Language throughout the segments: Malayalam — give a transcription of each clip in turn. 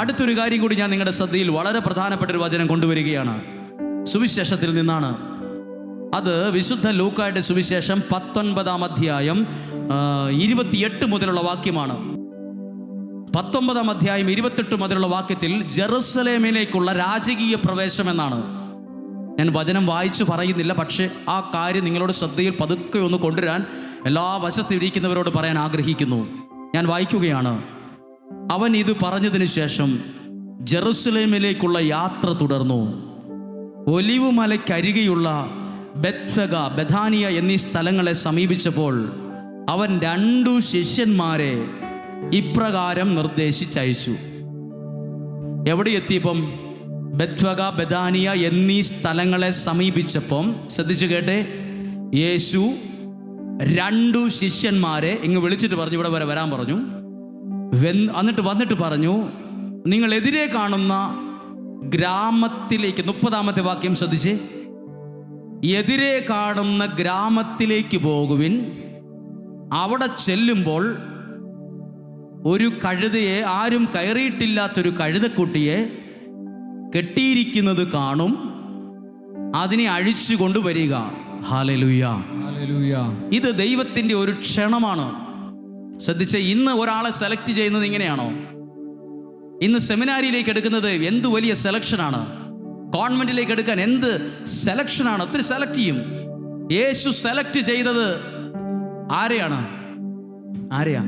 അടുത്തൊരു കാര്യം കൂടി ഞാൻ നിങ്ങളുടെ ശ്രദ്ധയിൽ വളരെ പ്രധാനപ്പെട്ട ഒരു വചനം കൊണ്ടുവരികയാണ്. സുവിശേഷത്തിൽ നിന്നാണ്. അത് വിശുദ്ധ ലൂക്കായുടെ സുവിശേഷം പത്തൊൻപതാം അധ്യായം ഇരുപത്തിയെട്ട് മുതലുള്ള വാക്യമാണ്. പത്തൊമ്പതാം അധ്യായം ഇരുപത്തെട്ട് മുതലുള്ള വാക്യത്തിൽ ജെറുസലേമിലേക്കുള്ള രാജകീയ പ്രവേശം എന്നാണ്. ഞാൻ വചനം വായിച്ചു പറയുന്നില്ല പക്ഷേ ആ കാര്യം നിങ്ങളോട് ശ്രദ്ധയിൽ പതുക്കെ ഒന്ന് കൊണ്ടുവരാൻ എല്ലാ വശത്തിരിക്കുന്നവരോട് പറയാൻ ആഗ്രഹിക്കുന്നു. ഞാൻ വായിക്കുകയാണ്. അവൻ ഇത് പറഞ്ഞതിന് ശേഷം ജെറുസലേമിലേക്കുള്ള യാത്ര തുടർന്നു. ഒലിവുമലയ്ക്കരികെയുള്ള ബത്ഫഗ ബഥാനിയ എന്നീ സ്ഥലങ്ങളെ സമീപിച്ചപ്പോൾ അവൻ രണ്ടു ശിഷ്യന്മാരെ ഇപ്രകാരം നിർദ്ദേശിച്ചയച്ചു. എവിടെ എത്തിയപ്പം? ബദാനിയ എന്നീ സ്ഥലങ്ങളെ സമീപിച്ചപ്പം ശ്രദ്ധിച്ചു കേട്ടെ യേശു രണ്ടു ശിഷ്യന്മാരെ ഇങ്ങ് വിളിച്ചിട്ട് പറഞ്ഞു ഇവിടെ വരെ വരാൻ പറഞ്ഞു. എന്നിട്ട് വന്നിട്ട് പറഞ്ഞു നിങ്ങൾ എതിരെ കാണുന്ന ഗ്രാമത്തിലേക്ക് മുപ്പതാമത്തെ വാക്യം ശ്രദ്ധിച്ച് എതിരെ കാണുന്ന ഗ്രാമത്തിലേക്ക് പോകുവിൻ. അവിടെ ചെല്ലുമ്പോൾ ഒരു കഴുതയെ ആരും കയറിയിട്ടില്ലാത്തൊരു കഴുതക്കുട്ടിയെ കെട്ടിയിരിക്കുന്നത് കാണും. അതിനെ അഴിച്ചു കൊണ്ടുവരിക ഹാലലുയ. ഇത് ദൈവത്തിന്റെ ഒരു ക്ഷണമാണ്. ശ്രദ്ധിച്ച ഇന്ന് ഒരാളെ സെലക്ട് ചെയ്യുന്നത് ഇങ്ങനെയാണോ? ഇന്ന് സെമിനാരിയിലേക്ക് എടുക്കുന്നത് എന്ത് വലിയ സെലക്ഷനാണ് കോൺവെന്റിലേക്ക് എടുക്കാൻ എന്ത് സെലക്ഷനാണ് ഒത്തിരി സെലക്ട് ചെയ്യും. യേശു സെലക്ട് ചെയ്തത് ആരെയാണ്? ആരെയാ?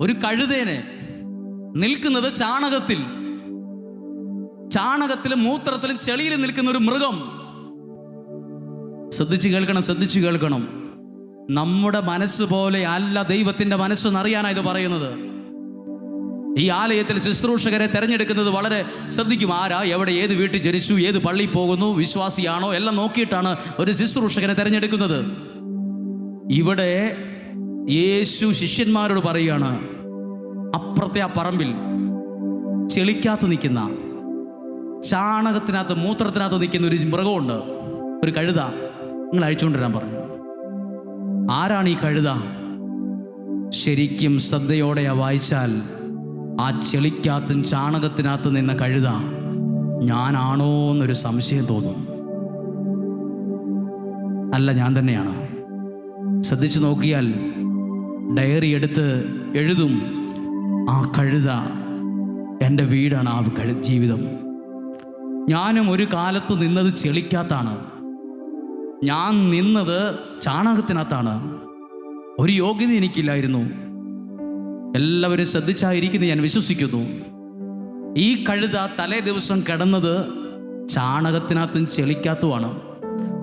ഒരു കഴുതേനെ നിൽക്കുന്നത് ചാണകത്തിൽ. ചാണകത്തിലും മൂത്രത്തിലും ചെളിയിലും നിൽക്കുന്ന ഒരു മൃഗം. ശ്രദ്ധിച്ചു കേൾക്കണം ശ്രദ്ധിച്ചു കേൾക്കണം. നമ്മുടെ മനസ്സ് പോലെ അല്ല ദൈവത്തിന്റെ മനസ്സെന്നറിയാനാണ് ഇത് പറയുന്നത്. ഈ ആലയത്തിൽ ശുശ്രൂഷകരെ തിരഞ്ഞെടുക്കുന്നത് വളരെ ശ്രദ്ധിക്കും. ആരാ എവിടെ ഏത് വീട്ടിൽ ജനിച്ചു ഏത് പള്ളി പോകുന്നു വിശ്വാസിയാണോ എല്ലാം നോക്കിയിട്ടാണ് ഒരു ശുശ്രൂഷകനെ തിരഞ്ഞെടുക്കുന്നത്. ഇവിടെ യേശു ശിഷ്യന്മാരോട് പറയുകയാണ് അപ്പുറത്തെ ആ പറമ്പിൽ ചെളിക്കകത്ത് നിൽക്കുന്ന ചാണകത്തിനകത്ത് മൂത്രത്തിനകത്ത് നിൽക്കുന്ന ഒരു മൃഗമുണ്ട്. ഒരു കഴുത നിങ്ങൾ അഴിച്ചുകൊണ്ടിരാൻ പറഞ്ഞു. ആരാണ് ഈ കഴുത? ശരിക്കും ശ്രദ്ധയോടെ വായിച്ചാൽ ആ ചെളിക്കകത്തും ചാണകത്തിനകത്ത് നിന്ന കഴുത ഞാനാണോ എന്നൊരു സംശയം തോന്നും. അല്ല ഞാൻ തന്നെയാണ്. ശ്രദ്ധിച്ചു നോക്കിയാൽ ഡയറി എടുത്ത് എഴുതും. ആ കഴുത എന്റെ വീടാണ് ആ കഴു ജീവിതം. ഞാനും ഒരു കാലത്ത് നിന്നത് ചെളിക്കകത്താണ് ഞാൻ നിന്നത് ചാണകത്തിനകത്താണ്. ഒരു യോഗ്യത എനിക്കില്ലായിരുന്നു. എല്ലാവരും ശ്രദ്ധിച്ചായിരിക്കുന്നു ഞാൻ വിശ്വസിക്കുന്നു. ഈ കഴുത തലേ ദിവസം കിടന്നത് ചാണകത്തിനകത്തും ചെളിക്കാത്തുമാണ്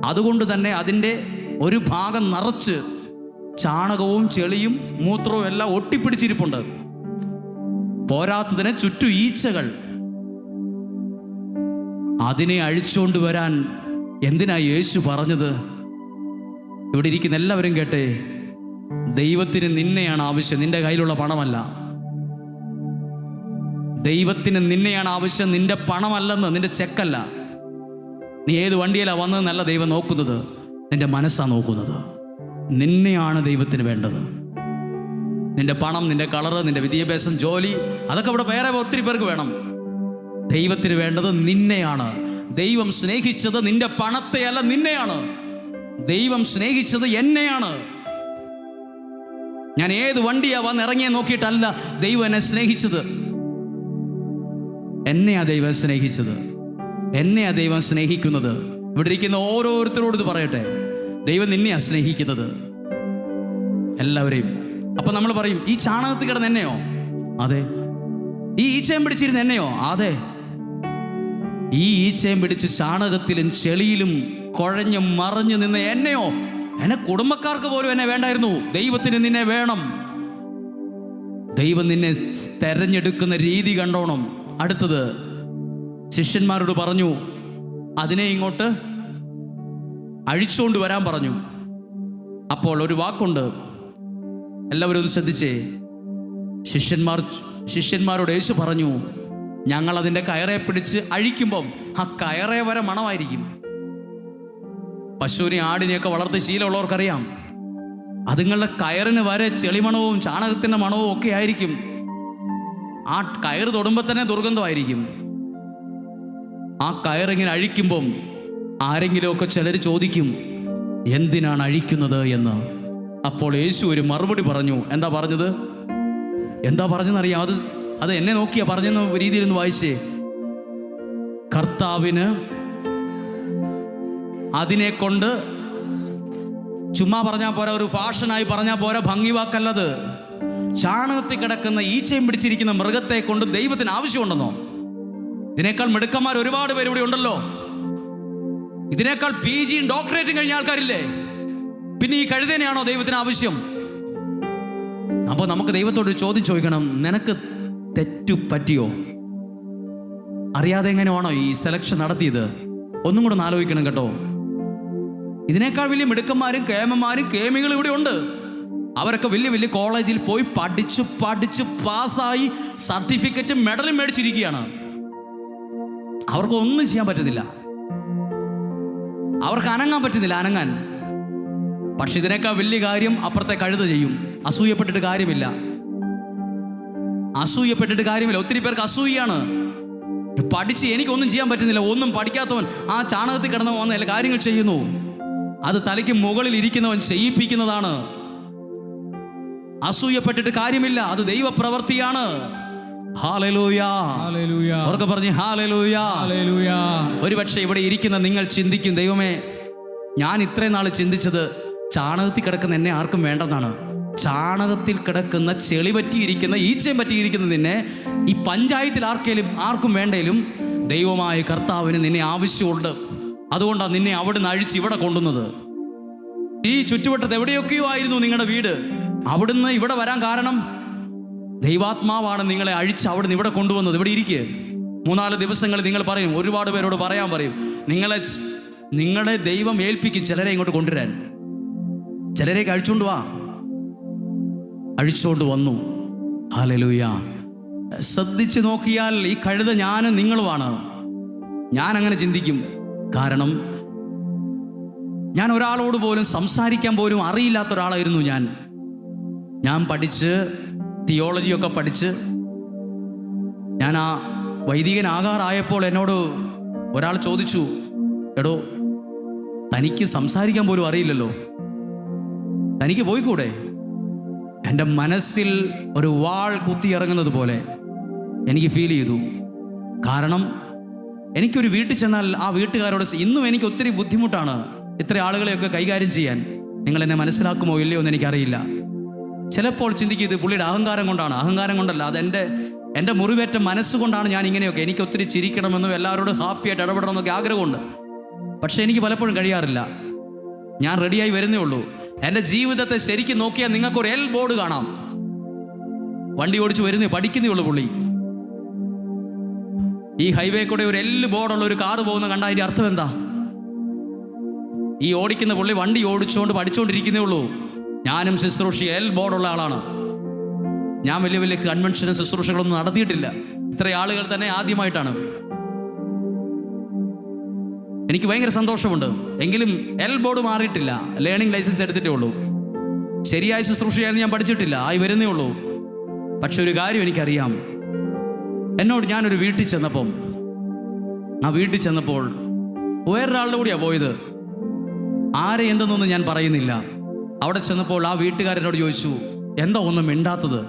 അതുകൊണ്ട് തന്നെ അതിന്റെ ഒരു ഭാഗം നിറച്ച് ചാണകവും ചെളിയും മൂത്രവും എല്ലാം ഒട്ടിപ്പിടിച്ചിരിപ്പുണ്ട്. പോരാത്തതിന് ചുറ്റു ഈച്ചകൾ. അതിനെ അഴിച്ചുകൊണ്ട് വരാൻ എന്തിനാ യേശു പറഞ്ഞത്? ഇവിടെ ഇരിക്കുന്ന എല്ലാവരും കേട്ടെ ദൈവത്തിന് നിന്നെയാണ് ആവശ്യം നിന്റെ കയ്യിലുള്ള പണമല്ല. ദൈവത്തിന് നിന്നെയാണ് ആവശ്യം നിന്റെ പണമല്ലെന്ന് നിന്റെ ചെക്കല്ല. നീ ഏത് വണ്ടിയിലാണ് വന്നതെന്നല്ല ദൈവം നോക്കുന്നത് നിന്റെ മനസ്സാ നോക്കുന്നത്. നിന്നെയാണ് ദൈവത്തിന് വേണ്ടത്. നിന്റെ പണം നിന്റെ കളറ് നിന്റെ വിദ്യാഭ്യാസം ജോലി അതൊക്കെ ഇവിടെ വേറെ ഒത്തിരി പേർക്ക് വേണം. ദൈവത്തിന് വേണ്ടത് നിന്നെയാണ്. ദൈവം സ്നേഹിച്ചത് നിന്റെ പണത്തെയല്ല നിന്നെയാണ്. ദൈവം സ്നേഹിച്ചത് എന്നെയാണ്. ഞാൻ ഏത് വണ്ടിയാ വന്നിറങ്ങിയെ നോക്കിയിട്ടല്ല ദൈവം എന്നെ സ്നേഹിച്ചത്. എന്നെയാ ദൈവം സ്നേഹിച്ചത്. എന്നെയാ ദൈവം സ്നേഹിക്കുന്നത്. ഇവിടെ ഇരിക്കുന്ന ഓരോരുത്തരോട് ഇത് പറയട്ടെ. ദൈവം നിന്നെയാ സ്നേഹിക്കുന്നത്. എല്ലാവരെയും. അപ്പൊ നമ്മൾ പറയും ഈ ചാണകത്തിൽ കിടന്ന് എന്നെയോ? അതെ. ഈ ഈച്ചയും പിടിച്ചിരുന്ന എന്നെയോ? അതെ. ഈ ഈച്ചയും പിടിച്ച് ചാണകത്തിലും ചെളിയിലും കുഴഞ്ഞു മറഞ്ഞു നിന്ന് എന്നെയോ എന്നെ കുടുംബക്കാർക്ക് പോലും എന്നെ വേണ്ടായിരുന്നു. ദൈവത്തിന് നിന്നെ വേണം. ദൈവം നിന്നെ തെരഞ്ഞെടുക്കുന്ന രീതി കണ്ടോണം. അടുത്തത് ശിഷ്യന്മാരോട് പറഞ്ഞു അതിനെ ഇങ്ങോട്ട് അഴിച്ചുകൊണ്ട് വരാൻ പറഞ്ഞു. അപ്പോൾ ഒരു വാക്കുണ്ട്. എല്ലാവരും ഒന്ന് ശ്രദ്ധിച്ചേ. ശിഷ്യന്മാർ ശിഷ്യന്മാരോട് യേശു പറഞ്ഞു ഞങ്ങൾ അതിന്റെ കയറെ പിടിച്ച് അഴിക്കുമ്പം ആ കയറെ വരെ മണമായിരിക്കും. പശുവിനെ ആടിനെയൊക്കെ വളർത്തി ശീലമുള്ളവർക്കറിയാം. അതുങ്ങളുടെ കയറിന് വരെ ചെളിമണവും ചാണകത്തിന്റെ മണവും ഒക്കെ ആയിരിക്കും. ആ കയർ തൊടുമ്പോൾ തന്നെ ദുർഗന്ധമായിരിക്കും. ആ കയറിങ്ങനെ അഴിക്കുമ്പം ആരെങ്കിലുമൊക്കെ ചിലർ ചോദിക്കും എന്തിനാണ് അഴിക്കുന്നത് എന്ന്? അപ്പോൾ യേശു ഒരു മറുപടി പറഞ്ഞു. എന്താ പറഞ്ഞത്? എന്താ പറഞ്ഞെന്നറിയാം അത് അത് എന്നെ നോക്കിയാ പറഞ്ഞെന്ന രീതിയിൽ ഒന്ന് വായിച്ചേ. കർത്താവിന് അതിനെ കൊണ്ട് ചുമ്മാ പറഞ്ഞാൽ പോരാ ഒരു ഫാഷനായി പറഞ്ഞാൽ പോരാ ഭംഗി വാക്കല്ലത് ചാണകത്തിൽ കിടക്കുന്ന ഈച്ചയും പിടിച്ചിരിക്കുന്ന മൃഗത്തെ കൊണ്ട് ദൈവത്തിന് ആവശ്യമുണ്ടെന്നോ? ഇതിനേക്കാൾ മിടുക്കന്മാർ ഒരുപാട് പേര് ഇവിടെ ഉണ്ടല്ലോ. ഇതിനേക്കാൾ പി ജിയും ഡോക്ടറേറ്റും കഴിഞ്ഞ ആൾക്കാരില്ലേ? പിന്നെ ഈ കഴുതനെയാണോ ദൈവത്തിന് ആവശ്യം? അപ്പോൾ നമുക്ക് ദൈവത്തോട് ചോദ്യം ചോദിക്കണം. നിനക്ക് തെറ്റു പറ്റിയോ അറിയാതെ എങ്ങനെയാണോ ഈ സെലക്ഷൻ നടത്തിയത്? ഒന്നും കൂടെ ഒന്ന് ആലോചിക്കണം കേട്ടോ. ഇതിനേക്കാൾ വലിയ മിടുക്കന്മാരും കേമന്മാരും കേമികളും ഇവിടെ ഉണ്ട്. അവരൊക്കെ വലിയ വലിയ കോളേജിൽ പോയി പഠിച്ച് പഠിച്ച് പാസ്സായി സർട്ടിഫിക്കറ്റ് മെഡലും മേടിച്ചിരിക്കുകയാണ്. അവർക്ക് ഒന്നും ചെയ്യാൻ പറ്റുന്നില്ല അവർക്ക് അനങ്ങാൻ പറ്റുന്നില്ല അനങ്ങാൻ. പക്ഷെ ഇതിനേക്കാൾ വലിയ കാര്യം അപ്പുറത്തെ കഴുത ചെയ്യും. അസൂയപ്പെട്ടിട്ട് കാര്യമില്ല. അസൂയപ്പെട്ടിട്ട് കാര്യമില്ല. ഒത്തിരി പേർക്ക് അസൂയാണ് പഠിച്ച് എനിക്കൊന്നും ചെയ്യാൻ പറ്റുന്നില്ല. ഒന്നും പഠിക്കാത്തവൻ ആ ചാണകത്തിൽ കിടന്നവൻ വന്ന എല്ലാ കാര്യങ്ങൾ ചെയ്യുന്നു. അത് തലയ്ക്ക് മുകളിൽ ഇരിക്കുന്നവൻ ചെയ്യിപ്പിക്കുന്നതാണ്. അസൂയപ്പെട്ടിട്ട് കാര്യമില്ല. അത് ദൈവപ്രവൃത്തിയാണ്. അവർക്ക് പറഞ്ഞ് ഒരുപക്ഷെ ഇവിടെ ഇരിക്കുന്ന നിങ്ങൾ ചിന്തിക്കും ദൈവമേ ഞാൻ ഇത്രയും നാൾ ചിന്തിച്ചത് ചാണകത്തിൽ കിടക്കുന്ന എന്നെ ആർക്കും വേണ്ടെന്നാണ്. ചാണകത്തിൽ കിടക്കുന്ന ചെളി പറ്റിയിരിക്കുന്ന ഈച്ചയും പറ്റിയിരിക്കുന്ന നിന്നെ ഈ പഞ്ചായത്തിൽ ആർക്കേലും ആർക്കും വേണ്ടേലും ദൈവമായ കർത്താവിന് നിന്നെ ആവശ്യമുണ്ട്. അതുകൊണ്ടാണ് നിന്നെ അവിടെ നിന്ന് അഴിച്ച് ഇവിടെ കൊണ്ടുവന്നത്. ഈ ചുറ്റുവട്ടത്ത് എവിടെയൊക്കെയോ ആയിരുന്നു നിങ്ങളുടെ വീട്. അവിടുന്ന് ഇവിടെ വരാൻ കാരണം ദൈവാത്മാവാണ് നിങ്ങളെ അഴിച്ച് അവിടുന്ന് ഇവിടെ കൊണ്ടുവന്നത്. ഇവിടെ ഇരിക്കുക മൂന്നാൽ ദിവസങ്ങൾ നിങ്ങൾ പറയും. ഒരുപാട് പേരോട് പറയാൻ പറയും. നിങ്ങളെ നിങ്ങളെ ദൈവം ഏൽപ്പിക്കും ചിലരെ ഇങ്ങോട്ട് കൊണ്ടുവരാൻ. ചിലരെ കഴിച്ചുകൊണ്ട് വാ. അഴിച്ചുകൊണ്ട് വന്നു. ഹാലലൂയ ശ്രദ്ധിച്ച് നോക്കിയാൽ ഈ കഴുത ഞാനും നിങ്ങളുമാണ്. ഞാൻ അങ്ങനെ ചിന്തിക്കും. കാരണം ഞാൻ ഒരാളോട് പോലും സംസാരിക്കാൻ പോലും അറിയില്ലാത്ത ഒരാളായിരുന്നു ഞാൻ. ഞാൻ പഠിച്ച് തിയോളജിയൊക്കെ പഠിച്ച് ഞാൻ ആ വൈദികനാകാറായപ്പോൾ എന്നോട് ഒരാൾ ചോദിച്ചു എടോ തനിക്ക് സംസാരിക്കാൻ പോലും അറിയില്ലല്ലോ. തനിക്ക് പോയിക്കൂടെ? എന്റെ മനസ്സിൽ ഒരു വാൾ കുത്തിയിറങ്ങുന്നത് പോലെ എനിക്ക് ഫീൽ ചെയ്തു. കാരണം എനിക്കൊരു വീട്ടിൽ ചെന്നാൽ ആ വീട്ടുകാരോട് ഇന്നും എനിക്ക് ഒത്തിരി ബുദ്ധിമുട്ടാണ്. ഇത്ര ആളുകളെയൊക്കെ കൈകാര്യം ചെയ്യാൻ നിങ്ങൾ എന്നെ മനസ്സിലാക്കുമോ ഇല്ലയോ എന്ന് എനിക്കറിയില്ല. ചിലപ്പോൾ ചിന്തിക്കും ഇത് പുള്ളിയുടെ അഹങ്കാരം കൊണ്ടാണ്. അഹങ്കാരം കൊണ്ടല്ല അത് എന്റെ എന്റെ മുറിവേറ്റ മനസ്സുകൊണ്ടാണ് ഞാൻ ഇങ്ങനെയൊക്കെ. എനിക്ക് ഒത്തിരി ചിരിക്കണമെന്നും എല്ലാവരോടും ഹാപ്പിയായിട്ട് ഇടപെടണമെന്നൊക്കെ ആഗ്രഹമുണ്ട്. പക്ഷേ എനിക്ക് പലപ്പോഴും കഴിയാറില്ല. ഞാൻ റെഡിയായി വരുന്നേ ഉള്ളൂ. എന്റെ ജീവിതത്തെ ശരിക്കും നോക്കിയാൽ നിങ്ങൾക്കൊരു എൽ ബോർഡ് കാണാം. വണ്ടി ഓടിച്ച് വരുന്നേ പഠിക്കുന്നേ ഉള്ളു പുള്ളി. ഈ ഹൈവേ കൂടെ ഒരു എല്ല് ബോർഡുള്ള ഒരു കാറ് പോകുന്ന കണ്ട അതിന്റെ അർത്ഥം എന്താ? ഈ ഓടിക്കുന്ന പുള്ളി വണ്ടി ഓടിച്ചുകൊണ്ട് പഠിച്ചുകൊണ്ടിരിക്കുന്നേ ഉള്ളൂ. ഞാനും ശുശ്രൂഷ എൽ ബോർഡുള്ള ആളാണ്. ഞാൻ വലിയ വലിയ കൺവെൻഷനും ശുശ്രൂഷകളൊന്നും നടത്തിയിട്ടില്ല. ഇത്ര ആളുകൾ തന്നെ ആദ്യമായിട്ടാണ്. എനിക്ക് ഭയങ്കര സന്തോഷമുണ്ട്. എങ്കിലും എൽ ബോർഡ് മാറിയിട്ടില്ല. ലേണിംഗ് ലൈസൻസ് എടുത്തിട്ടേ ഉള്ളൂ. ശരിയായ ശുശ്രൂഷയായിരുന്നു ഞാൻ പഠിച്ചിട്ടില്ല. ആയി വരുന്നേ ഉള്ളൂ. പക്ഷെ ഒരു കാര്യം എനിക്കറിയാം. എന്നോട് ഞാനൊരു വീട്ടിൽ ചെന്നപ്പം ആ വീട്ടിൽ ചെന്നപ്പോൾ വേറൊരാളുടെ കൂടിയാണ് പോയത്. ആരെ എന്തെന്നൊന്നും ഞാൻ പറയുന്നില്ല. അവിടെ ചെന്നപ്പോൾ ആ വീട്ടുകാരനോട് ചോദിച്ചു എന്താ ഒന്നും മിണ്ടാത്തത്?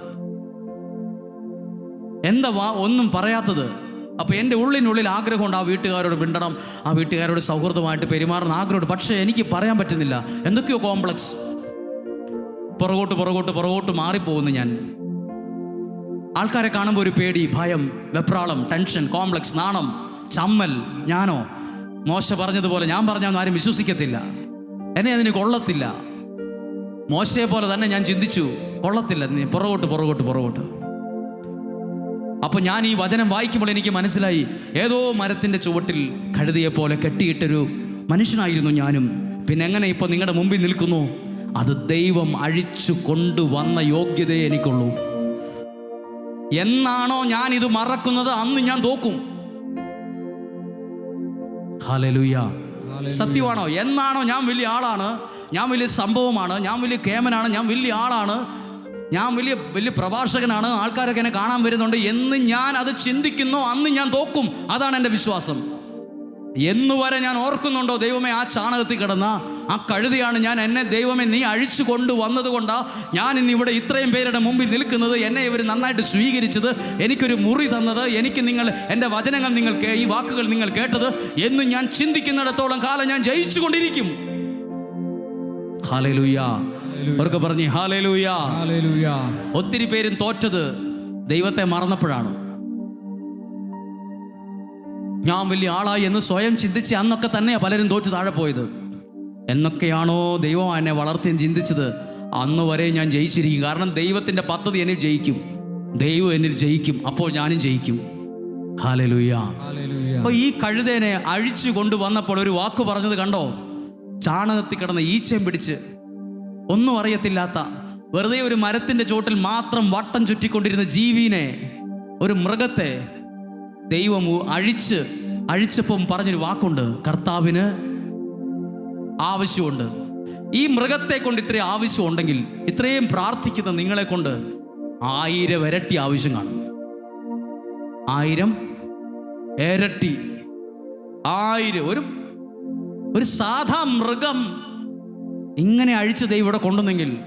എന്താ ഒന്നും പറയാത്തത്? അപ്പോൾ എന്റെ ഉള്ളിനുള്ളിൽ ആഗ്രഹമുണ്ട് ആ വീട്ടുകാരോട് മിണ്ടണം ആ വീട്ടുകാരോട് സൗഹൃദമായിട്ട് പെരുമാറുന്ന ആഗ്രഹമുണ്ട്. പക്ഷേ എനിക്ക് പറയാൻ പറ്റുന്നില്ല. എന്തൊക്കെയോ കോംപ്ലക്സ് പുറകോട്ട് പുറകോട്ട് പുറകോട്ട് മാറിപ്പോകുന്നു ഞാൻ. ആൾക്കാരെ കാണുമ്പോൾ ഒരു പേടി ഭയം വെപ്രാളം ടെൻഷൻ കോംപ്ലക്സ് നാണം ചമ്മൽ ഞാനോ? മോശ പറഞ്ഞതുപോലെ ഞാൻ പറഞ്ഞാൽ ആരും വിശ്വസിക്കത്തില്ല. എന്നെ അതിന് കൊള്ളത്തില്ല. മോശയെ പോലെ തന്നെ ഞാൻ ചിന്തിച്ചു കൊള്ളത്തില്ല. പുറകോട്ട് പുറകോട്ട് പുറകോട്ട്. അപ്പൊ ഞാൻ ഈ വചനം വായിക്കുമ്പോൾ എനിക്ക് മനസ്സിലായി. ഏതോ മരത്തിന്റെ ചുവട്ടിൽ കഴുതിയെ പോലെ കെട്ടിയിട്ടൊരു മനുഷ്യനായിരുന്നു ഞാനും. പിന്നെ എങ്ങനെ ഇപ്പൊ നിങ്ങളുടെ മുമ്പിൽ നിൽക്കുന്നു? അത് ദൈവം അഴിച്ചു കൊണ്ടുവന്ന യോഗ്യതയെ എനിക്കുള്ളൂ. എന്നാണോ ഞാൻ ഇത് മറക്കുന്നത്? അന്ന് ഞാൻ തോക്കും. സത്യമാണോ? എന്നാണോ? ഞാൻ വലിയ ആളാണ്. ഞാൻ വലിയ സംഭവമാണ്. ഞാൻ വലിയ കേമനാണ്. ഞാൻ വലിയ ആളാണ്. ഞാൻ വലിയ വലിയ പ്രഭാഷകനാണ്. ആൾക്കാരൊക്കെ എന്നെ കാണാൻ വരുന്നുണ്ട്. എന്ന് ഞാൻ അത് ചിന്തിക്കുന്നു. അന്ന് ഞാൻ തോക്കും. അതാണ് എന്റെ വിശ്വാസം. എന്ന് വരെ ഞാൻ ഓർക്കുന്നുണ്ടോ? ദൈവമേ ആ ചാണകത്തിൽ കിടന്ന ആ കഴുതിയാണ് ഞാൻ എന്നെ ദൈവമേ നീ അഴിച്ചു കൊണ്ടുവന്നതുകൊണ്ടാണ് ഞാൻ ഇന്ന് ഇവിടെ ഇത്രയും പേരുടെ മുമ്പിൽ നിൽക്കുന്നത്. എന്നെ ഇവർ നന്നായിട്ട് സ്വീകരിച്ചത്. എനിക്കൊരു മുറി തന്നത്. എനിക്ക് നിങ്ങൾ എന്റെ വചനങ്ങൾ നിങ്ങൾ ഈ വാക്കുകൾ നിങ്ങൾ കേട്ടത്. എന്ന് ഞാൻ ചിന്തിക്കുന്നിടത്തോളം കാലം ഞാൻ ജയിച്ചു കൊണ്ടിരിക്കും ഹാലലൂയ അവർക്ക് പറഞ്ഞു ഹാലലൂയ. ഒത്തിരി പേരും തോറ്റത് ദൈവത്തെ മറന്നപ്പോഴാണ്. ഞാൻ വലിയ ആളായി എന്ന് സ്വയം ചിന്തിച്ച് അന്നൊക്കെ തന്നെയാ പലരും തോറ്റു താഴെ പോയത്. എന്നൊക്കെയാണോ ദൈവം എന്നെ വളർത്തിയും ചിന്തിച്ചത്? അന്ന് വരെ ഞാൻ ജയിച്ചിരിക്കും. കാരണം ദൈവത്തിന്റെ പദ്ധതി എന്നിൽ ജയിക്കും. ദൈവം എന്നിൽ ജയിക്കും. അപ്പോൾ ഞാനും ജയിക്കും. Hallelujah Hallelujah. അപ്പൊ ഈ കഴുതേനെ അഴിച്ചു കൊണ്ടുവന്നപ്പോൾ ഒരു വാക്ക് പറഞ്ഞത് കണ്ടോ? ചാണകത്തിൽ കിടന്ന ഈച്ചയും പിടിച്ച് ഒന്നും അറിയത്തില്ലാത്ത വെറുതെ ഒരു മരത്തിന്റെ ചോട്ടിൽ മാത്രം വട്ടം ചുറ്റിക്കൊണ്ടിരുന്ന ജീവിനെ ഒരു മൃഗത്തെ ദൈവം അഴിച്ച് അഴിച്ചപ്പം പറഞ്ഞൊരു വാക്കുണ്ട്. കർത്താവിന് ആവശ്യമുണ്ട്. ഈ മൃഗത്തെ കൊണ്ട് ഇത്രയും ആവശ്യമുണ്ടെങ്കിൽ ഇത്രയും പ്രാർത്ഥിക്കുന്ന നിങ്ങളെ കൊണ്ട് ആയിരം ഇരട്ടി ആവശ്യം കാണും. ആയിരം ഇരട്ടി ആയിരം. ഒരു ഒരു സാധാ മൃഗം ഇങ്ങനെ അഴിച്ച് ദൈവം ഇവിടെ കൊണ്ടുവന്നെങ്കിൽ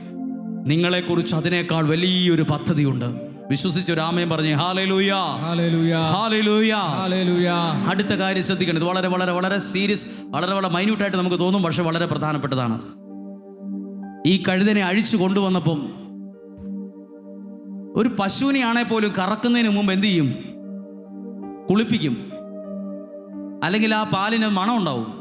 നിങ്ങളെക്കുറിച്ച് അതിനേക്കാൾ വലിയൊരു പദ്ധതിയുണ്ട്. വിശ്വസിച്ച് ഒരു ആമയം പറഞ്ഞു. അടുത്ത കാര്യം ശ്രദ്ധിക്കണം. ഇത് വളരെ വളരെ വളരെ സീരിയസ് വളരെ വളരെ മൈന്യൂട്ടായിട്ട് നമുക്ക് തോന്നും പക്ഷെ വളരെ പ്രധാനപ്പെട്ടതാണ്. ഈ കഴുതനെ അഴിച്ചു കൊണ്ടുവന്നപ്പം ഒരു പശുവിനെ ആണെ പോലും കറക്കുന്നതിന് മുമ്പ് എന്ത് ചെയ്യും? കുളിപ്പിക്കും. അല്ലെങ്കിൽ ആ പാലിന് മണം ഉണ്ടാവും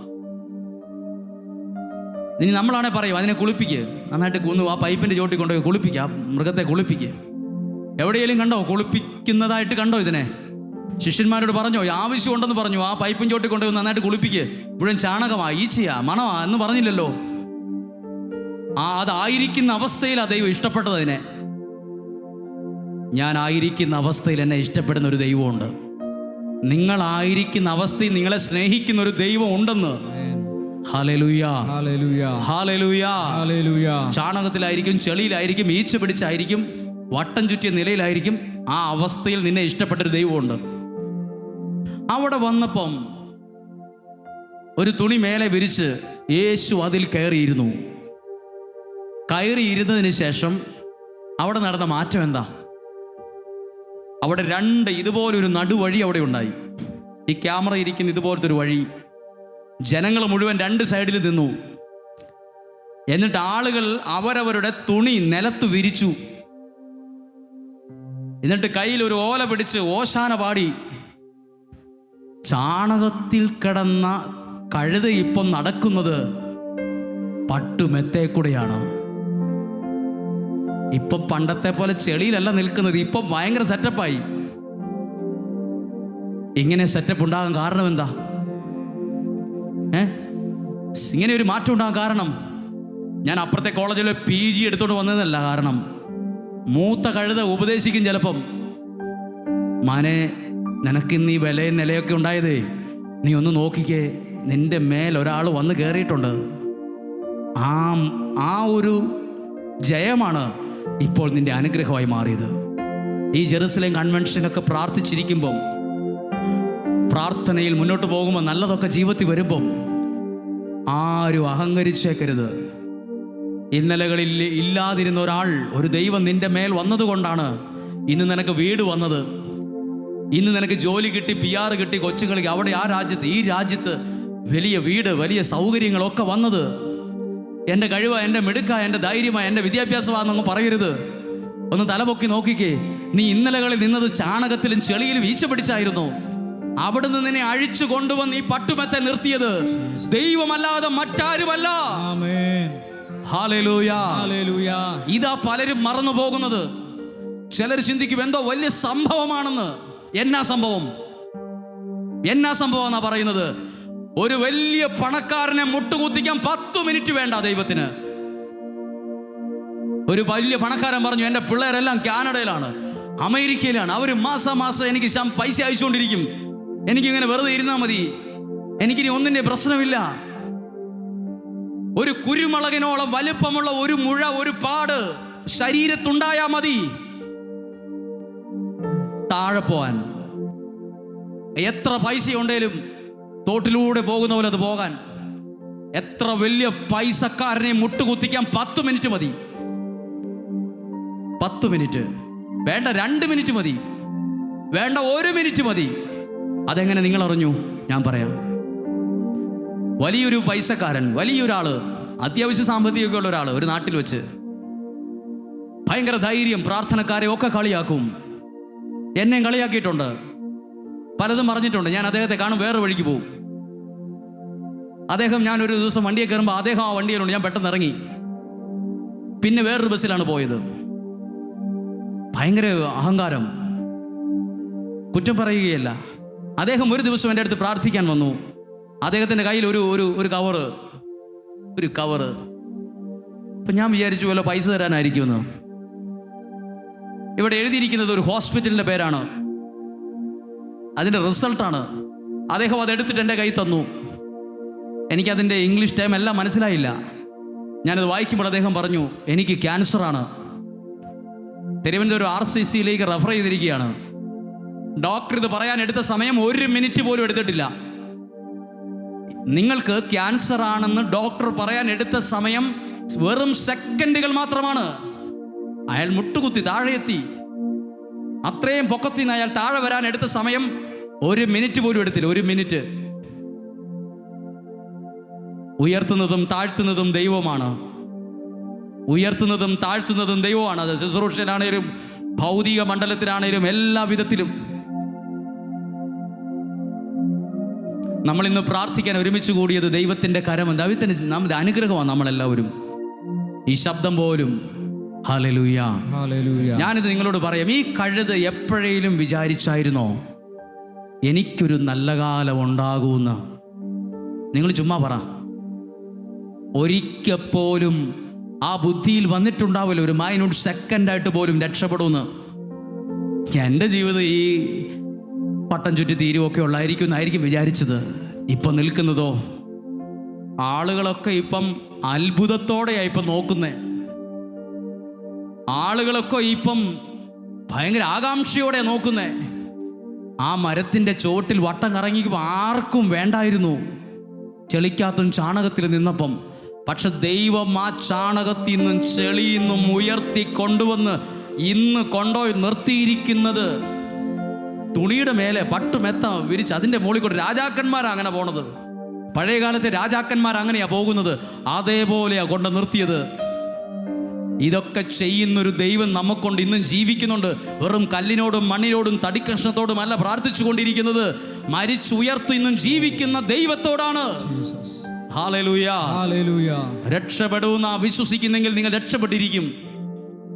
ഇനി നമ്മളാണെ പറയും അതിനെ കുളിപ്പിക്കുക നന്നായിട്ട് കുന്നു ആ പൈപ്പിന്റെ ചോട്ടി കൊണ്ടുപോയി കുളിപ്പിക്കുക ആ മൃഗത്തെ കുളിപ്പിക്കുക എവിടെയെങ്കിലും കണ്ടോ? കുളിപ്പിക്കുന്നതായിട്ട് കണ്ടോ ഇതിനെ? ശിഷ്യന്മാരോട് പറഞ്ഞോ ആവശ്യം ഉണ്ടെന്ന് പറഞ്ഞു ആ പൈപ്പിൻ ചോട്ടി കൊണ്ടുപോയി നന്നായിട്ട് കുളിപ്പിക്കുക മുഴുവൻ ചാണകമാ ഈച്ചയാ മണമാ എന്ന് പറഞ്ഞില്ലല്ലോ. ആ അതായിരിക്കുന്ന അവസ്ഥയിൽ ആ ദൈവം ഇഷ്ടപ്പെട്ടതിനെ ഞാൻ ആയിരിക്കുന്ന അവസ്ഥയിൽ എന്നെ ഇഷ്ടപ്പെടുന്ന ഒരു ദൈവമുണ്ട്. നിങ്ങളായിരിക്കുന്ന അവസ്ഥയിൽ നിങ്ങളെ സ്നേഹിക്കുന്ന ഒരു ദൈവം ഉണ്ടെന്ന് ചാണകത്തിലായിരിക്കും ചെളിയിലായിരിക്കും ഈച്ച പിടിച്ചായിരിക്കും വട്ടം ചുറ്റിയ നിലയിലായിരിക്കും ആ അവസ്ഥയിൽ നിന്നെ ഇഷ്ടപ്പെട്ടൊരു ദൈവമുണ്ട്. അവിടെ വന്നപ്പം ഒരു തുണി മേലെ വിരിച്ച് യേശു അതിൽ കയറിയിരുന്നു. കയറിയിരുന്നതിന് ശേഷം അവിടെ നടന്ന മാറ്റം എന്താ? അവിടെ രണ്ട് ഇതുപോലൊരു നടുവഴി അവിടെ ഉണ്ടായി. ഈ ക്യാമറ ഇരിക്കുന്ന ഇതുപോലത്തെ ഒരു വഴി ജനങ്ങൾ മുഴുവൻ രണ്ട് സൈഡിൽ നിന്നു. എന്നിട്ട് ആളുകൾ അവരവരുടെ തുണി നിലത്ത് വിരിച്ചു. എന്നിട്ട് കയ്യിൽ ഒരു ഓല പിടിച്ച് ഓശാന പാടി. ചാണകത്തിൽ കിടന്ന കഴുത ഇപ്പം നടക്കുന്നത് പട്ടുമെത്തേ കൂടെയാണ് ഇപ്പം പണ്ടത്തെ പോലെ ചെളിയിലല്ല നിൽക്കുന്നത്. ഇപ്പം ഭയങ്കര സെറ്റപ്പായി ഇങ്ങനെ സെറ്റപ്പ് ഉണ്ടാകാൻ കാരണം എന്താ? ഇങ്ങനെ ഒരു മാറ്റം ഉണ്ടാകാൻ കാരണം ഞാൻ അപ്പുറത്തെ കോളേജിലെ പി ജി എടുത്തോണ്ട് വന്നതല്ല കാരണം. മൂത്ത കഴുത ഉപദേശിക്കും ചിലപ്പം. മാനെ നിനക്കിന്ന് ഈ വിലയും നിലയൊക്കെ ഉണ്ടായതേ നീ ഒന്ന് നോക്കിക്കേ. നിന്റെ മേൽ ഒരാൾ വന്ന് കയറിയിട്ടുണ്ട് ആ ആ ഒരു ജയമാണ് ഇപ്പോൾ നിന്റെ അനുഗ്രഹമായി മാറിയത്. ഈ ജെറുസലേം കൺവെൻഷനൊക്കെ പ്രാർത്ഥിച്ചിരിക്കുമ്പം പ്രാർത്ഥനയിൽ മുന്നോട്ട് പോകുമ്പോൾ നല്ലതൊക്കെ ജീവിതത്തിൽ വരുമ്പോൾ ആരും അഹങ്കരിച്ചേക്കരുത്. ഇന്നലകളിൽ ഇല്ലാതിരുന്ന ഒരാൾ ഒരു ദൈവം നിന്റെ മേൽ വന്നതുകൊണ്ടാണ് ഇന്ന് നിനക്ക് വീട് വന്നത്. ഇന്ന് നിനക്ക് ജോലി കിട്ടി പി ആർ കിട്ടി കൊച്ചുങ്ങൾക്ക് അവിടെ ആ രാജ്യത്ത് ഈ രാജ്യത്ത് വലിയ വീട് വലിയ സൗകര്യങ്ങളൊക്കെ വന്നത്. എന്റെ കഴിവ എന്റെ മിടുക്ക എന്റെ ധൈര്യമാ എന്റെ വിദ്യാഭ്യാസമാണെന്നൊന്നും പറയരുത്. ഒന്ന് തലപൊക്കി നോക്കിക്കേ. നീ ഇന്നലകളിൽ നിന്നത് ചാണകത്തിലും ചെളിയിലും വീഴ്ച പിടിച്ചായിരുന്നു അവിടുന്ന് നിന്നെ അഴിച്ചു കൊണ്ടുവന്ന് ഈ പട്ടുമെത്തെ നിർത്തിയത് ദൈവമല്ലാതെ മറ്റാരുമല്ല. ഇതാ പലരും മറന്നു പോകുന്നത്. ചിലർ ചിന്തിക്കും എന്തോ വലിയ സംഭവമാണെന്ന്. എന്നാ സംഭവം? എന്നാ സംഭവം എന്നാ പറയുന്നത്? ഒരു വലിയ പണക്കാരനെ മുട്ടുകുത്തിക്കാൻ പത്തു മിനിറ്റ് വേണ്ട ദൈവത്തിന്. ഒരു വലിയ പണക്കാരൻ പറഞ്ഞു എന്റെ പിള്ളേരെല്ലാം കാനഡയിലാണ് അമേരിക്കയിലാണ്. അവർ മാസം മാസം എനിക്ക് പൈസ അയച്ചുകൊണ്ടിരിക്കും. എനിക്കിങ്ങനെ വെറുതെ ഇരുന്നാൽ മതി. എനിക്കിനി ഒന്നിന്റെ പ്രശ്നമില്ല. ഒരു കുരുമുളകിനോളം വലുപ്പമുള്ള ഒരു മുഴ ഒരു പാട് ശരീരത്തുണ്ടായാൽ മതി. താഴെ പോവാൻ. എത്ര പൈസ ഉണ്ടെങ്കിലും തോട്ടിലൂടെ പോകുന്ന പോലെ അത് പോകാൻ. എത്ര വലിയ പൈസക്കാരനെ മുട്ടുകുത്തിക്കാൻ പത്ത് മിനിറ്റ് മതി. പത്ത് മിനിറ്റ്. വേണ്ട രണ്ട് മിനിറ്റ് മതി. വേണ്ട ഒരു മിനിറ്റ് മതി. അതെങ്ങനെ നിങ്ങൾ അറിഞ്ഞു? ഞാൻ പറയാം. വലിയൊരു പൈസക്കാരൻ വലിയൊരാൾ അത്യാവശ്യ സാമ്പത്തികമൊക്കെ ഉള്ള ഒരാൾ ഒരു നാട്ടിൽ വെച്ച് ഭയങ്കര ധൈര്യം പ്രാർത്ഥനക്കാരെ ഒക്കെ കളിയാക്കും. എന്നെയും കളിയാക്കിയിട്ടുണ്ട്. പലതും പറഞ്ഞിട്ടുണ്ട് ഞാൻ അദ്ദേഹത്തെ കാണും വേറെ വഴിക്ക് പോകും അദ്ദേഹം ഞാൻ ഒരു ദിവസം വണ്ടിയെ കയറുമ്പോൾ അദ്ദേഹം ആ വണ്ടിയിലുണ്ട് ഞാൻ പെട്ടെന്ന് ഇറങ്ങി. പിന്നെ വേറൊരു ബസ്സിലാണ് പോയത്. ഭയങ്കര അഹങ്കാരം. കുറ്റം പറയുകയല്ല. അദ്ദേഹം ഒരു ദിവസം എന്റെ അടുത്ത് പ്രാർത്ഥിക്കാൻ വന്നു. അദ്ദേഹത്തിന്റെ കയ്യിൽ ഒരു ഒരു ഒരു കവറ് ഒരു കവറ് അപ്പം ഞാൻ വിചാരിച്ചു വല്ല പൈസ തരാനായിരിക്കുമെന്ന്. ഇവിടെ എഴുതിയിരിക്കുന്നത് ഒരു ഹോസ്പിറ്റലിന്റെ പേരാണ്. അതിന്റെ റിസൾട്ടാണ്. അദ്ദേഹം അതെടുത്തിട്ട് എന്റെ കൈ തന്നു. എനിക്കതിന്റെ ഇംഗ്ലീഷ് ടൈം എല്ലാം മനസ്സിലായില്ല. ഞാനത് വായിക്കുമ്പോൾ അദ്ദേഹം പറഞ്ഞു എനിക്ക് ക്യാൻസറാണ് തിരുവനന്തപുരം ആർ സി സിയിലേക്ക് റെഫർ ചെയ്തിരിക്കുകയാണ്. ഡോക്ടർ ഇത് പറയാൻ എടുത്ത സമയം ഒരു മിനിറ്റ് പോലും എടുത്തിട്ടില്ല. നിങ്ങൾക്ക് ക്യാൻസർ ആണെന്ന് ഡോക്ടർ പറയാൻ എടുത്ത സമയം വെറും സെക്കൻഡുകൾ മാത്രമാണ്. അയാൾ മുട്ടുകുത്തി താഴെ എത്തി അത്രയും പൊക്കത്തിൽ നിന്ന് അയാൾ താഴെ വരാൻ എടുത്ത സമയം ഒരു മിനിറ്റ് പോലും എടുത്തില്ല. ഒരു മിനിറ്റ്. ഉയർത്തുന്നതും താഴ്ത്തുന്നതും ദൈവമാണ്. ഉയർത്തുന്നതും താഴ്ത്തുന്നതും ദൈവമാണ്. അത് ശുശ്രൂഷനാണേലും ഭൗതിക മണ്ഡലത്തിലാണേലും എല്ലാ വിധത്തിലും. നമ്മൾ ഇന്ന് പ്രാർത്ഥിക്കാൻ ഒരുമിച്ച് കൂടിയത് ദൈവത്തിന്റെ കരമാണ് ദൈവത്തിന്റെ നമ്മുടെ അനുഗ്രഹമാണ് നമ്മളെല്ലാവരും. ഈ ശബ്ദം പോലും. ഹലലുയ ഞാനിത് നിങ്ങളോട് പറയാം. ഈ കഴുത് എപ്പോഴേലും വിചാരിച്ചായിരുന്നോ? എനിക്കൊരു നല്ല കാലം ഉണ്ടാകുമെന്ന് നിങ്ങൾ ചുമ്മാ പറ. ഒരിക്കപ്പോലും ആ ബുദ്ധിയിൽ വന്നിട്ടുണ്ടാവില്ല. ഒരു മൈനൂട്ട് സെക്കൻഡായിട്ട് പോലും രക്ഷപ്പെടുമെന്ന് എന്റെ ജീവിതം ഈ പട്ടം ചുറ്റി തീരുമൊക്കെ ഉള്ളായിരിക്കും എന്നായിരിക്കും വിചാരിച്ചത്. ഇപ്പം നിൽക്കുന്നതോ? ആളുകളൊക്കെ ഇപ്പം അത്ഭുതത്തോടെയാണ് ഇപ്പം നോക്കുന്നേ. ആളുകളൊക്കെ ഇപ്പം ഭയങ്കര ആകാംക്ഷയോടെ നോക്കുന്നേ. ആ മരത്തിന്റെ ചോട്ടിൽ വട്ടം കറങ്ങിക്കുമ്പോൾ ആർക്കും വേണ്ടായിരുന്നു. ചെളിക്കാത്തും ചാണകത്തിൽ നിന്നപ്പം. പക്ഷെ ദൈവം ആ ചാണകത്തിൽ നിന്നും ചെളിയിൽ നിന്നും ഉയർത്തി കൊണ്ടുവന്ന് ഇന്ന് കൊണ്ടോയി നിർത്തിയിരിക്കുന്നത് തുണിയുടെ മേലെ പട്ടുമെത്ത വിരിച്ച് അതിന്റെ മുകളിൽ കൂടെ രാജാക്കന്മാരാ അങ്ങനെ പോണത്. പഴയ കാലത്തെ രാജാക്കന്മാർ അങ്ങനെയാ പോകുന്നത്. അതേപോലെയാ കൊണ്ട് നിർത്തിയത്. ഇതൊക്കെ ചെയ്യുന്നൊരു ദൈവം നമുക്കൊണ്ട് ഇന്നും ജീവിക്കുന്നുണ്ട്. വെറും കല്ലിനോടും മണ്ണിനോടും തടിക്കഷ്ണത്തോടും അല്ല പ്രാർത്ഥിച്ചു കൊണ്ടിരിക്കുന്നത് മരിച്ചുയർത്തു ഇന്നും ജീവിക്കുന്ന ദൈവത്തോടാണ്. രക്ഷപ്പെടൂ രക്ഷപ്പെടുമെന്ന വിശ്വസിക്കുന്നെങ്കിൽ നിങ്ങൾ രക്ഷപ്പെട്ടിരിക്കും.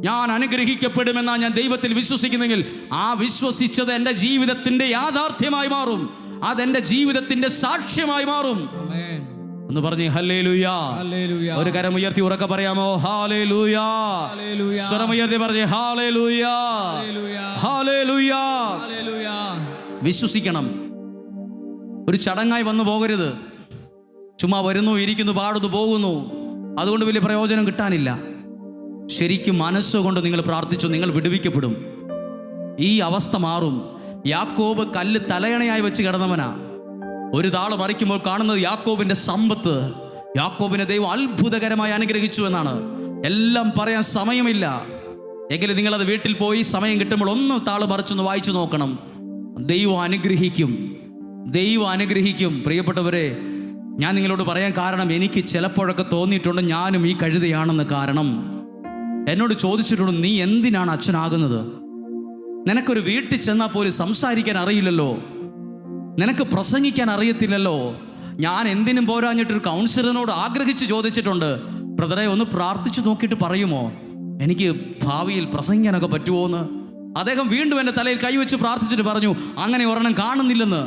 ഞാൻ അനുഗ്രഹിക്കപ്പെടുമെന്നാ ഞാൻ ദൈവത്തിൽ വിശ്വസിക്കുന്നെങ്കിൽ ആ വിശ്വസിച്ചത് എന്റെ ജീവിതത്തിന്റെ യാഥാർത്ഥ്യമായി മാറും. അതെന്റെ ജീവിതത്തിന്റെ സാക്ഷ്യമായി മാറും. എന്ന് പറഞ്ഞു പറഞ്ഞേ ഹല്ലേ ലൂയാ ഹല്ലേലൂയ. ഒരു കരം ഉയർത്തി ഉറക്കെ പറയാമോ? ഹാലേ ലൂയാ ഹല്ലേലൂയ. സ്വരം ഉയർത്തി പറഞ്ഞേ ഹാലേ ലൂയാ ഹല്ലേലൂയ. ഹാലേ ലൂയാ ഹല്ലേലൂയ. വിശ്വസിക്കണം. ഒരു ചടങ്ങായി വന്നു പോകരുത്. ചുമ്മാ വരുന്നു ഇരിക്കുന്നു പാടുന്നു പോകുന്നു. അതുകൊണ്ട് വലിയ പ്രയോജനം കിട്ടാനില്ല. ശരിക്കും മനസ്സുകൊണ്ട് നിങ്ങൾ പ്രാർത്ഥിച്ചു നിങ്ങൾ വിടുവിക്കപ്പെടും. ഈ അവസ്ഥ മാറും. യാക്കോബ് കല്ല് തലയണയായി വെച്ച് കിടന്നവനാ. ഒരു താൾ മറിക്കുമ്പോൾ കാണുന്നത് യാക്കോബിന്റെ സമ്പത്ത്. യാക്കോബിനെ ദൈവം അത്ഭുതകരമായി അനുഗ്രഹിച്ചു എന്നാണ്. എല്ലാം പറയാൻ സമയമില്ല. എങ്കിലും നിങ്ങളത് വീട്ടിൽ പോയി സമയം കിട്ടുമ്പോൾ ഒന്ന് താൾ മറിച്ചൊന്ന് വായിച്ചു നോക്കണം. ദൈവം അനുഗ്രഹിക്കും. ദൈവം അനുഗ്രഹിക്കും. പ്രിയപ്പെട്ടവരെ ഞാൻ നിങ്ങളോട് പറയാൻ കാരണം എനിക്ക് ചിലപ്പോഴൊക്കെ തോന്നിയിട്ടുണ്ട്. ഞാനും ഈ കഴുതയാണെന്ന് കാരണം. എന്നോട് ചോദിച്ചിട്ടുണ്ട് നീ എന്തിനാണ് അച്ഛനാകുന്നത്? നിനക്കൊരു വീട്ടിൽ ചെന്നാൽ പോലും സംസാരിക്കാൻ അറിയില്ലല്ലോ. നിനക്ക് പ്രസംഗിക്കാൻ അറിയത്തില്ലല്ലോ. ഞാൻ എന്തിനും പോരാഞ്ഞിട്ടൊരു കൗൺസിലറിനോട് ആഗ്രഹിച്ച് ചോദിച്ചിട്ടുണ്ട്. ബ്രദറെ ഒന്ന് പ്രാർത്ഥിച്ചു നോക്കിയിട്ട് പറയുമോ? എനിക്ക് ഭാവിയിൽ പ്രസംഗിക്കാനൊക്കെ പറ്റുമോ എന്ന് അദ്ദേഹം വീണ്ടും എന്റെ തലയിൽ കൈവച്ച് പ്രാർത്ഥിച്ചിട്ട് പറഞ്ഞു അങ്ങനെ ഒരെണ്ണം കാണുന്നില്ലെന്ന്.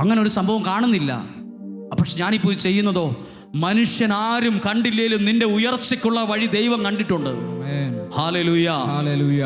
അങ്ങനെ ഒരു സംഭവം കാണുന്നില്ല. പക്ഷെ ഞാനിപ്പോൾ ചെയ്യുന്നതോ? മനുഷ്യൻ ആരും കണ്ടില്ലേലും നിന്റെ ഉയർച്ചയ്ക്കുള്ള വഴി ദൈവം കണ്ടിട്ടുണ്ട്. Hallelujah hallelujah